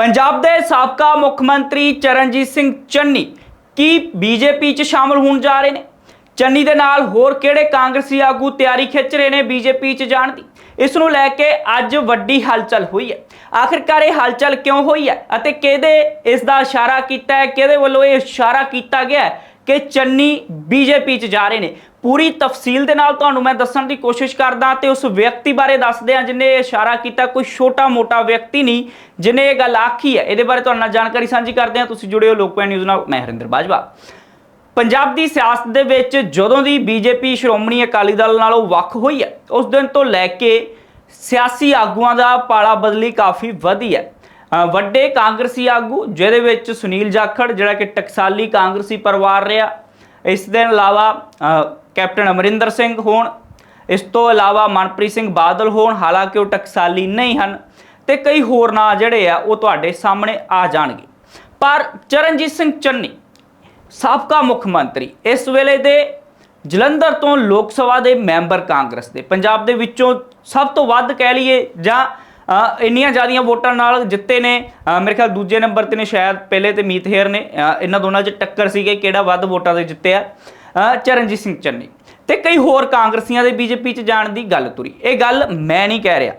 ਪੰਜਾਬ ਦੇ ਸਾਬਕਾ ਮੁੱਖ ਮੰਤਰੀ ਚਰਨਜੀਤ ਸਿੰਘ ਚੰਨੀ ਕੀ ਬੀਜੇਪੀ 'ਚ ਸ਼ਾਮਲ ਹੋਣ ਜਾ ਰਹੇ ਨੇ? ਚੰਨੀ ਦੇ ਨਾਲ ਹੋਰ ਕਿਹੜੇ ਕਾਂਗਰਸੀ ਆਗੂ ਤਿਆਰੀ ਖਿੱਚ ਰਹੇ ਨੇ ਬੀਜੇਪੀ 'ਚ ਜਾਣ ਦੀ? ਇਸ ਨੂੰ ਲੈ ਕੇ ਅੱਜ ਵੱਡੀ ਹਲਚਲ ਹੋਈ ਹੈ। ਆਖਿਰਕਾਰ ਇਹ ਹਲਚਲ ਕਿਉਂ ਹੋਈ ਹੈ ਅਤੇ ਕਿਹਦੇ ਇਸ ਦਾ ਇਸ਼ਾਰਾ ਕੀਤਾ ਹੈ? ਕਿਹਦੇ ਵੱਲੋਂ ਇਹ ਇਸ਼ਾਰਾ ਕੀਤਾ ਗਿਆ ਹੈ ਕਿ ਚੰਨੀ ਬੀਜੇਪੀ 'ਚ ਜਾ ਰਹੇ ਨੇ? ਪੂਰੀ ਤਫਸੀਲ ਦੇ ਨਾਲ ਤੁਹਾਨੂੰ ਮੈਂ ਦੱਸਣ ਦੀ ਕੋਸ਼ਿਸ਼ ਕਰਦਾ ਤੇ ਉਸ ਵਿਅਕਤੀ ਬਾਰੇ ਦੱਸਦੇ ਹਾਂ ਜਿਨੇ ਇਹ ਇਸ਼ਾਰਾ ਕੀਤਾ, ਕੋਈ ਛੋਟਾ-ਮੋਟਾ ਵਿਅਕਤੀ ਨਹੀਂ, ਜਿਨੇ ਇਹ ਗੱਲ ਆਖੀ ਹੈ। ਇਹਦੇ ਬਾਰੇ ਤੁਹਾਡੇ ਨਾਲ ਜਾਣਕਾਰੀ ਸਾਂਝੀ ਕਰਦੇ ਹਾਂ। ਤੁਸੀਂ ਜੁੜੇ ਹੋ ਲੋਕਪਾਲ ਨਿਊਜ਼ ਨਾਲ, ਮੈਂ ਹਰਿੰਦਰ ਬਾਜਵਾ। ਪੰਜਾਬ ਦੀ ਸਿਆਸਤ ਦੇ ਵਿੱਚ ਜਦੋਂ ਦੀ ਬੀਜੇਪੀ, ਸ਼੍ਰੋਮਣੀ ਅਕਾਲੀ ਦਲ ਨਾਲੋਂ ਵੱਖ ਹੋਈ ਹੈ, ਉਸ ਦਿਨ ਤੋਂ ਲੈ ਕੇ ਸਿਆਸੀ ਆਗੂਆਂ ਦਾ ਪਾਲਾ ਬਦਲੀ ਕਾਫੀ ਵਧੀ ਹੈ। ਵੱਡੇ ਕਾਂਗਰਸੀ ਆਗੂ, ਜਿਹਦੇ ਵਿੱਚ ਸੁਨੀਲ ਜਾਖੜ, ਜਿਹੜਾ ਕਿ ਟਕਸਾਲੀ ਕਾਂਗਰਸੀ ਪਰਿਵਾਰ ਰਿਹਾ ਇਸ ਦੇ ਇਲਾਵਾ ਕੈਪਟਨ ਅਮਰਿੰਦਰ ਸਿੰਘ ਹੋਣ, ਇਸ ਤੋਂ ਇਲਾਵਾ ਮਨਪ੍ਰੀਤ ਸਿੰਘ ਬਾਦਲ ਹੋਣ, ਹਾਲਾਂਕਿ ਉਹ ਟਕਸਾਲੀ ਨਹੀਂ ਹਨ ਤੇ ਕਈ ਹੋਰ ਨਾਂ ਜਿਹੜੇ ਆ, ਉਹ ਤੁਹਾਡੇ ਸਾਹਮਣੇ ਆ ਜਾਣਗੇ। ਪਰ ਚਰਨਜੀਤ ਸਿੰਘ ਚੰਨੀ, ਸਾਬਕਾ ਮੁੱਖ ਮੰਤਰੀ, ਇਸ ਵੇਲੇ ਦੇ ਜਲੰਧਰ ਤੋਂ ਲੋਕ ਸਭਾ ਦੇ ਮੈਂਬਰ ਕਾਂਗਰਸ ਦੇ, ਪੰਜਾਬ ਦੇ ਵਿੱਚੋਂ ਸਭ ਤੋਂ ਵੱਧ ਕਹਿ ਲਈਏ ਜਾਂ ਇੰਨੀਆਂ ਜ਼ਿਆਦੀਆਂ ਵੋਟਾਂ ਨਾਲ ਜਿੱਤੇ ਨੇ ਮੇਰੇ ਖਿਆਲ ਦੂਜੇ ਨੰਬਰ ਤੇ ਨੇ ਸ਼ਾਇਦ ਪਹਿਲੇ ਤੇ ਮੀਤ ਹੇਰ ਨੇ ਇਹਨਾਂ ਦੋਨਾਂ 'ਚ ਟੱਕਰ ਸੀਗੇ ਕਿਹੜਾ ਵੱਧ ਵੋਟਾਂ ਦੇ ਜਿੱਤਿਆ। ਚਰਨਜੀਤ ਸਿੰਘ ਚੰਨੀ ਤੇ ਕਈ ਹੋਰ ਕਾਂਗਰਸੀਆਂ ਦੇ ਬੀਜੇਪੀ 'ਚ ਜਾਣ ਦੀ ਗੱਲ ਤੁਰੀ। ਇਹ ਗੱਲ ਮੈਂ ਨਹੀਂ ਕਹਿ ਰਿਹਾ।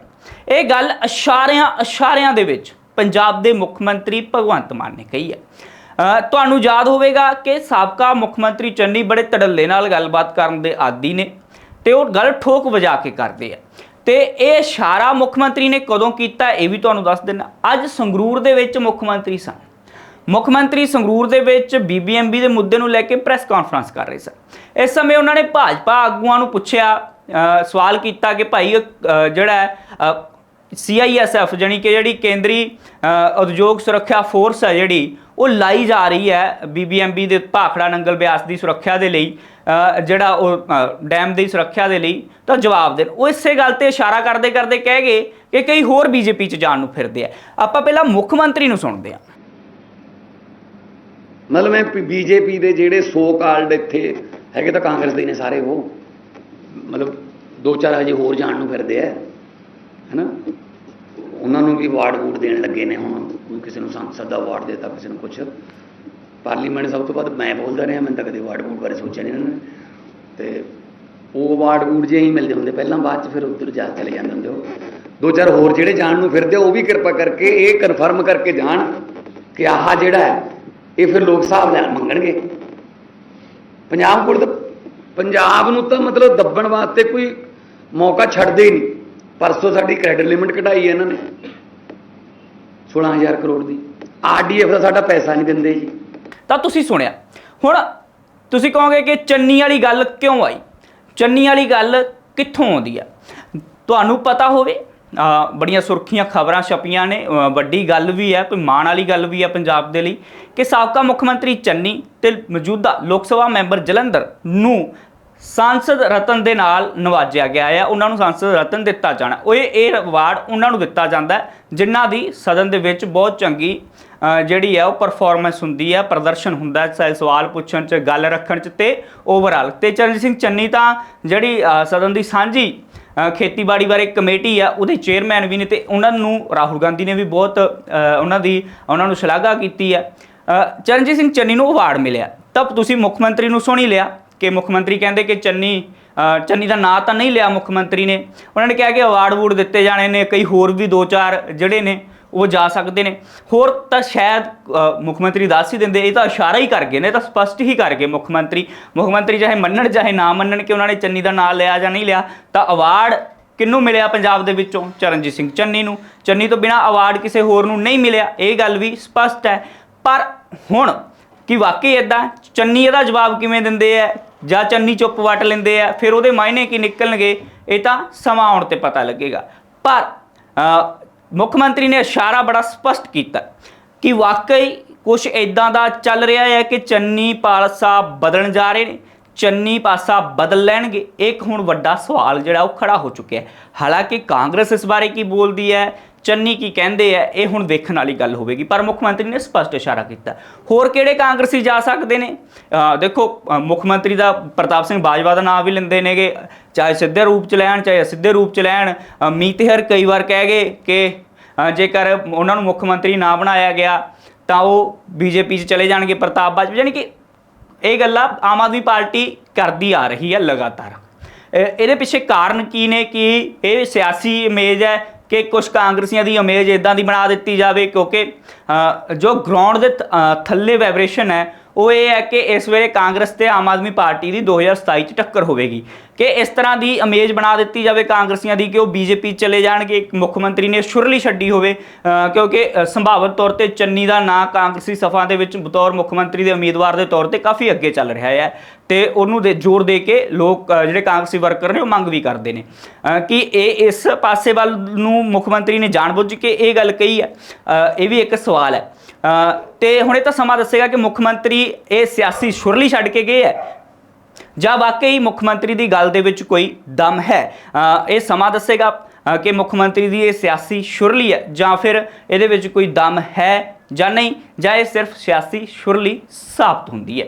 ਇਹ ਗੱਲ ਇਸ਼ਾਰਿਆਂ ਇਸ਼ਾਰਿਆਂ ਦੇ ਵਿੱਚ ਪੰਜਾਬ ਦੇ ਮੁੱਖ ਮੰਤਰੀ ਭਗਵੰਤ ਮਾਨ ਨੇ ਕਹੀ ਹੈ। ਤੁਹਾਨੂੰ ਯਾਦ ਹੋਵੇਗਾ ਕਿ ਸਾਬਕਾ ਮੁੱਖ ਮੰਤਰੀ ਚੰਨੀ ਬੜੇ ਤੜੱਲੇ ਨਾਲ ਗੱਲਬਾਤ ਕਰਨ ਦੇ ਆਦੀ ਨੇ ਤੇ ਉਹ ਗੱਲ ਠੋਕ ਵਜਾ ਕੇ ਕਰਦੇ ਆ। ਤੇ ਇਹ ਇਸ਼ਾਰਾ ਮੁੱਖ ਮੰਤਰੀ ਨੇ ਕਦੋਂ ਕੀਤਾ ਇਹ ਵੀ ਤੁਹਾਨੂੰ ਦੱਸ ਦਿੰਦਾ। ਅੱਜ ਸੰਗਰੂਰ ਦੇ ਵਿੱਚ ਮੁੱਖ ਮੰਤਰੀ ਸਨ। ਮੁੱਖ ਮੰਤਰੀ ਸੰਗਰੂਰ ਦੇ ਵਿੱਚ ਬੀਬੀਐਮਬੀ ਦੇ ਮੁੱਦੇ ਨੂੰ ਲੈ ਕੇ ਪ੍ਰੈਸ ਕਾਨਫਰੰਸ ਕਰ ਰਹੇ ਸਨ। ਇਸ ਸਮੇਂ ਉਹਨਾਂ ਨੇ ਭਾਜਪਾ ਆਗੂਆਂ ਨੂੰ ਪੁੱਛਿਆ ਸਵਾਲ ਕੀਤਾ ਕਿ ਭਾਈ ਅ, ਜਿਹੜਾ ਹੈ ਸੀਆਈਐਸਐਫ ਜਾਣੀ ਕਿ ਜਿਹੜੀ ਕੇਂਦਰੀ ਉਦਯੋਗ ਸੁਰੱਖਿਆ ਫੋਰਸ ਹੈ ਜਿਹੜੀ ਉਹ ਲਾਈ ਜਾ ਰਹੀ ਹੈ ਬੀਬੀਐਮਬੀ ਦੇ ਭਾਖੜਾ ਨੰਗਲ ਬਿਆਸ ਦੀ ਸੁਰੱਖਿਆ ਦੇ ਲਈ ਜਿਹੜਾ ਉਹ ਡੈਮ ਦੀ ਸੁਰੱਖਿਆ ਦੇ ਲਈ ਤਾਂ ਜਵਾਬ ਦੇਣ। ਉਹ ਇਸੇ ਗੱਲ ਤੇ ਇਸ਼ਾਰਾ ਕਰਦੇ ਕਰਦੇ ਕਹਿ ਗਏ ਕਿ ਕਈ ਹੋਰ ਬੀਜੇਪੀ ਚ ਜਾਣ ਨੂੰ ਫਿਰਦੇ ਆ। ਆਪਾਂ ਪਹਿਲਾਂ ਮੁੱਖ ਮੰਤਰੀ ਨੂੰ ਸੁਣਦੇ ਹਾਂ। ਮਤਲਬ ਮੈਂ ਬੀਜੇਪੀ ਦੇ ਜਿਹੜੇ ਸੋ ਕਾਲਡ ਇੱਥੇ ਹੈਗੇ ਤਾਂ ਕਾਂਗਰਸ ਦੇ ਨੇ ਸਾਰੇ ਉਹ। ਮਤਲਬ ਦੋ ਚਾਰ ਹਜੇ ਹੋਰ ਜਾਣ ਨੂੰ ਫਿਰਦੇ ਆ। ਹੈਨਾ? ਵੀ ਅਵਾਰਡ ਵੂਡ ਦੇਣ ਲੱਗੇ ਨੇ ਹੁਣ। ਕੋਈ ਕਿਸੇ ਨੂੰ ਸੰਸਦ ਦਾ ਅਵਾਰਡ ਦੇਤਾ, ਕਿਸੇ ਨੂੰ ਕੁਛ। ਪਾਰਲੀਮੈਂਟ ਸਭ ਤੋਂ ਵੱਧ ਮੈਂ ਬੋਲਦਾ ਰਿਹਾ ਮੈਂ ਤਾਂ ਕਦੇ ਅਵਾਰਡ ਵੂਡ ਬਾਰੇ ਸੋਚਿਆ ਨਹੀਂ ਇਹਨਾਂ ਨੇ। ਤੇ ਉਹ ਅਵਾਰਡ ਵੂਡ ਜੇ ਹੀ ਮਿਲਦੇ ਹੁੰਦੇ, ਪਹਿਲਾਂ ਬਾਅਦ ਚ ਫਿਰ ਉੱਧਰ ਜਾ ਚਲੇ ਜਾਂਦੇ ਹੁੰਦੇ ਉਹ। ਦੋ ਚਾਰ ਹੋਰ ਜਿਹੜੇ ਜਾਣ ਨੂੰ ਫਿਰਦੇ ਉਹ ਵੀ ਕਿਰਪਾ ਕਰਕੇ ਇਹ ਕਨਫਰਮ ਕਰਕੇ ਜਾਣ ਕਿ ਆਹ ਜਿਹੜਾ ਹੈ, ਇਹ ਫਿਰ ਲੋਕ ਹਿਸਾਬ ਨਾਲ ਮੰਗਣਗੇ। ਪੰਜਾਬ ਕੋਲ ਤਾਂ ਪੰਜਾਬ ਨੂੰ ਤਾਂ ਮਤਲਬ ਦੱਬਣ ਵਾਸਤੇ ਕੋਈ ਮੌਕਾ ਛੱਡਦੇ ਹੀ ਨਹੀਂ। ਪਰਸੋਂ ਸਾਡੀ ਕ੍ਰੈਡਿਟ ਲਿਮਿਟ ਕਢਾਈ ਹੈ ਇਹਨਾਂ ਨੇ। 16000 ਕਰੋੜ ਦੀ। ਆਰਡੀਐਫ ਦਾ ਸਾਡਾ ਪੈਸਾ ਨਹੀਂ ਦਿੰਦੇ ਜੀ। ਤਾਂ ਤੁਸੀਂ ਸੁਣਿਆ। ਹੁਣ ਤੁਸੀਂ ਕਹੋਗੇ ਕਿ ਚੰਨੀ ਵਾਲੀ ਗੱਲ ਕਿਉਂ ਆਈ? ਚੰਨੀ ਵਾਲੀ ਗੱਲ ਕਿੱਥੋਂ ਆਉਂਦੀ ਆ? ਤੁਹਾਨੂੰ ਪਤਾ ਹੋਵੇ ਬੜੀਆਂ ਸੁਰਖੀਆਂ ਖਬਰਾਂ ਛਪੀਆਂ ਨੇ ਵੱਡੀ ਗੱਲ ਵੀ ਹੈ ਕੋਈ ਮਾਣ ਵਾਲੀ ਗੱਲ ਵੀ ਹੈ ਪੰਜਾਬ ਦੇ ਲਈ, ਕਿ ਸਾਬਕਾ ਮੁੱਖ ਮੰਤਰੀ ਚੰਨੀ ਤੇ ਮੌਜੂਦਾ ਲੋਕ ਸਭਾ ਮੈਂਬਰ ਜਲੰਧਰ ਨੂੰ ਸੰਸਦ ਰਤਨ ਦੇ ਨਾਲ ਨਵਾਜਿਆ ਗਿਆ ਹੈ। ਉਹਨਾਂ ਨੂੰ ਸੰਸਦ ਰਤਨ ਦਿੱਤਾ ਜਾਣਾ। ਉਹ ਇਹ ਅਵਾਰਡ ਉਹਨਾਂ ਨੂੰ ਦਿੱਤਾ ਜਾਂਦਾ ਹੈ, ਜਿਨ੍ਹਾਂ ਦੀ ਸਦਨ ਦੇ ਵਿੱਚ ਬਹੁਤ ਚੰਗੀ ਜਿਹੜੀ ਹੈ ਉਹ ਪਰਫਾਰਮੈਂਸ ਹੁੰਦੀ ਹੈ, ਪ੍ਰਦਰਸ਼ਨ ਹੁੰਦਾ ਹੈ ਸਵਾਲ ਪੁੱਛਣ ਚ, ਗੱਲ ਰੱਖਣ ਚ ਤੇ ਓਵਰਆਲ ਤੇ ਚਰਨਜੀਤ ਸਿੰਘ ਚੰਨੀ ਤਾਂ ਜਿਹੜੀ ਸਦਨ ਦੀ ਸਾਂਝੀ ਖੇਤੀਬਾੜੀ ਬਾਰੇ ਕਮੇਟੀ ਆ ਉਹਦੇ ਚੇਅਰਮੈਨ ਵੀ ਨੇ ਤੇ ਉਹਨਾਂ ਨੂੰ, ਰਾਹੁਲ ਗਾਂਧੀ ਨੇ ਵੀ ਬਹੁਤ ਉਹਨਾਂ ਦੀ, ਉਹਨਾਂ ਨੂੰ ਸ਼ਲਾਘਾ ਕੀਤੀ ਹੈ। ਚਰਨਜੀਤ ਸਿੰਘ ਚੰਨੀ ਨੂੰ ਅਵਾਰਡ ਮਿਲਿਆ। ਤਾਂ ਤੁਸੀਂ ਮੁੱਖ ਮੰਤਰੀ ਨੂੰ ਸੁਣੀ ਲਿਆ। ਕਿ ਮੁੱਖ ਮੰਤਰੀ ਕਹਿੰਦੇ ਕਿ ਚੰਨੀ ਚੰਨੀ ਦਾ ਨਾਂ ਤਾਂ ਨਹੀਂ ਲਿਆ ਮੁੱਖ ਮੰਤਰੀ ਨੇ। ਉਹਨਾਂ ਨੇ ਕਿਹਾ ਕਿ ਅਵਾਰਡ ਵੂਡ ਦਿੱਤੇ ਜਾਣੇ ਨੇ, ਕਈ ਹੋਰ ਵੀ ਦੋ ਚਾਰ ਜਿਹੜੇ ਨੇ, ਉਹ ਜਾ ਸਕਦੇ ਨੇ। ਹੋਰ ਤਾਂ ਸ਼ਾਇਦ ਮੁੱਖ ਮੰਤਰੀ ਦੱਸ ਹੀ ਦਿੰਦੇ, ਇਹ ਤਾਂ ਇਸ਼ਾਰਾ ਹੀ ਕਰ ਗਏ ਨੇ ਤਾਂ ਸਪਸ਼ਟ ਹੀ ਕਰ ਗਏ ਮੁੱਖ ਮੰਤਰੀ। ਮੁੱਖ ਮੰਤਰੀ ਚਾਹੇ ਮੰਨਣ, ਚਾਹੇ ਨਾ ਮੰਨਣ ਕਿ ਉਹਨਾਂ ਨੇ ਚੰਨੀ ਦਾ ਨਾਂ ਲਿਆ ਜਾਂ ਨਹੀਂ ਲਿਆ, ਤਾਂ ਅਵਾਰਡ ਕਿਹਨੂੰ ਮਿਲਿਆ ਪੰਜਾਬ ਦੇ ਵਿੱਚੋਂ? ਚਰਨਜੀਤ ਸਿੰਘ ਚੰਨੀ ਨੂੰ। ਚੰਨੀ ਤੋਂ ਬਿਨਾ ਅਵਾਰਡ ਕਿਸੇ ਹੋਰ ਨੂੰ ਨਹੀਂ ਮਿਲਿਆ। ਇਹ ਗੱਲ ਵੀ ਸਪਸ਼ਟ ਹੈ। ਪਰ ਹੁਣ, ਕਿ ਵਾਕਈ ਇਦਾਂ ਚੰਨੀ ਇਹਦਾ ਜਵਾਬ ਕਿਵੇਂ ਦਿੰਦੇ ਆ? ਜਾਂ ਚੰਨੀ ਚੁੱਪ ਵਟ ਲੈਂਦੇ ਆ, ਫਿਰ ਉਹਦੇ ਮਾਇਨੇ ਕੀ ਨਿਕਲਣਗੇ? ਇਹ ਤਾਂ ਸਮਾਂ ਆਉਣ ਤੇ ਪਤਾ ਲੱਗੇਗਾ। ਪਰ ਮੁੱਖ ਮੰਤਰੀ ਨੇ ਇਸ਼ਾਰਾ ਬੜਾ ਸਪਸ਼ਟ ਕੀਤਾ ਕਿ ਵਾਕਈ ਕੁਝ ਇਦਾਂ ਦਾ ਚੱਲ ਰਿਹਾ ਹੈ ਕਿ ਚੰਨੀ ਪਾਲਸਾ ਬਦਲਣ ਜਾ ਰਹੇ ਨੇ, ਚੰਨੀ ਪਾਸਾ ਬਦਲ ਲੈਣਗੇ। ਇੱਕ ਹੁਣ ਵੱਡਾ ਸਵਾਲ ਜਿਹੜਾ ਉਹ ਖੜਾ ਹੋ ਚੁੱਕਿਆ ਹੈ। ਹਾਲਾਂਕਿ ਕਾਂਗਰਸ ਇਸ ਬਾਰੇ ਕੀ ਬੋਲਦੀ ਹੈ? ਚੰਨੀ ਕੀ ਕਹਿੰਦੇ ਆ, ਇਹ ਹੁਣ ਵੇਖਣ ਵਾਲੀ ਗੱਲ ਹੋਵੇਗੀ, ਪਰ ਮੁੱਖ ਮੰਤਰੀ ਨੇ ਸਪਸ਼ਟ ਇਸ਼ਾਰਾ ਕੀਤਾ। ਹੋਰ ਕਿਹੜੇ ਕਾਂਗਰਸੀ ਜਾ ਸਕਦੇ ਨੇ? ਦੇਖੋ ਮੁੱਖ ਮੰਤਰੀ ਦਾ ਪ੍ਰਤਾਪ ਸਿੰਘ ਬਾਜਵਾ ਦਾ ਨਾਮ ਵੀ ਲੈਂਦੇ ਨੇਗੇ, ਚਾਹੇ ਸਿੱਧੇ ਰੂਪ ਚ ਲੈਣ, ਚਾਹੇ ਅਸਿੱਧੇ ਰੂਪ ਚ ਲੈਣ। ਅਹ ਕਈ ਵਾਰ ਕਹਿ ਗਏ ਕਿ ਜੇਕਰ ਉਹਨਾਂ ਨੂੰ ਮੁੱਖ ਮੰਤਰੀ ਨਾ ਬਣਾਇਆ ਗਿਆ, ਤਾਂ ਉਹ ਬੀਜੇਪੀ 'ਚ ਚਲੇ ਜਾਣਗੇ ਪ੍ਰਤਾਪ ਬਾਜਵਾ। ਯਾਨੀ ਕਿ ਇਹ ਗੱਲਾਂ ਆਮ ਆਦਮੀ ਪਾਰਟੀ ਕਰਦੀ ਆ ਰਹੀ ਹੈ ਲਗਾਤਾਰ। ਇਹਦੇ ਪਿੱਛੇ ਕਾਰਨ ਕੀ ਨੇ? ਕਿ ਇਹ ਸਿਆਸੀ ਇਮੇਜ ਹੈ? ਕਿ ਕੁਝ ਕਾਂਗਰਸੀਆਂ ਦੀ ਇਮੇਜ ਇਦਾਂ ਦੀ ਬਣਾ ਦਿੱਤੀ ਜਾਵੇ ਕਿਉਂਕਿ ਅ, ਜੋ ਗਰਾਊਂਡ ਦੇ ਥੱਲੇ ਵਾਈਬ੍ਰੇਸ਼ਨ ਹੈ ਉਹ ਇਹ ਹੈ ਕਿ ਇਸ ਵੇਲੇ ਕਾਂਗਰਸ ਤੇ ਆਮ ਆਦਮੀ ਪਾਰਟੀ ਦੀ 2027 ਚ ਟੱਕਰ ਹੋਵੇਗੀ। ਕਿ ਇਸ ਤਰ੍ਹਾਂ ਦੀ ਇਮੇਜ ਬਣਾ ਦਿੱਤੀ ਜਾਵੇ ਕਾਂਗਰਸੀਆਂ ਦੀ ਕਿ ਉਹ ਬੀਜੇਪੀ ਚਲੇ ਜਾਣਗੇ ਇੱਕ ਮੁੱਖ ਮੰਤਰੀ ਨੇ ਸ਼ੁਰਲੀ ਛੱਡੀ ਹੋਵੇ ਕਿਉਂਕਿ ਅ, ਸੰਭਾਵਤ ਤੌਰ ਤੇ ਚੰਨੀ ਦਾ ਨਾਂ ਕਾਂਗਰਸੀ ਸਫਾ ਦੇ ਵਿੱਚ ਬਤੌਰ ਮੁੱਖ ਮੰਤਰੀ ਦੇ ਉਮੀਦਵਾਰ ਦੇ ਤੌਰ ਤੇ ਕਾਫੀ ਅੱਗੇ ਚੱਲ ਰਿਹਾ ਹੈ ਤੇ ਉਹਨੂੰ ਦੇ ਜ਼ੋਰ ਦੇ ਕੇ ਲੋਕ ਜਿਹੜੇ ਕਾਂਗਰਸੀ ਵਰਕਰ ਨੇ ਉਹ ਮੰਗ ਵੀ ਕਰਦੇ ਨੇ। ਕਿ ਇਹ ਇਸ ਪਾਸੇ ਵੱਲ ਨੂੰ ਮੁੱਖ ਮੰਤਰੀ ਨੇ ਜਾਣਬੁੱਝ ਕੇ ਇਹ ਗੱਲ ਕਹੀ ਹੈ। ਇਹ ਵੀ ਇੱਕ ਸਵਾਲ ਹੈ। ਅ, ਤੇ ਹੁਣ ਇਹ ਤਾਂ ਸਮਾਂ ਦੱਸੇਗਾ ਕਿ ਮੁੱਖ ਮੰਤਰੀ ਇਹ ਸਿਆਸੀ ਸ਼ੁਰਲੀ ਛੱਡ ਕੇ ਗਏ ਹੈ ਜਾਂ ਵਾਕਈ ਮੁੱਖ ਮੰਤਰੀ ਦੀ ਗੱਲ ਦੇ ਵਿੱਚ ਕੋਈ ਦਮ ਹੈ? ਇਹ ਸਮਾਂ ਦੱਸੇਗਾ ਕਿ ਮੁੱਖ ਮੰਤਰੀ ਦੀ ਇਹ ਸਿਆਸੀ ਸ਼ੁਰਲੀ ਹੈ ਜਾਂ ਫਿਰ ਇਹਦੇ ਵਿੱਚ ਕੋਈ ਦਮ ਹੈ ਜਾਂ ਨਹੀਂ, ਜਾਂ ਇਹ ਸਿਰਫ ਸਿਆਸੀ ਸ਼ੁਰਲੀ ਸਾਬਤ ਹੁੰਦੀ ਹੈ।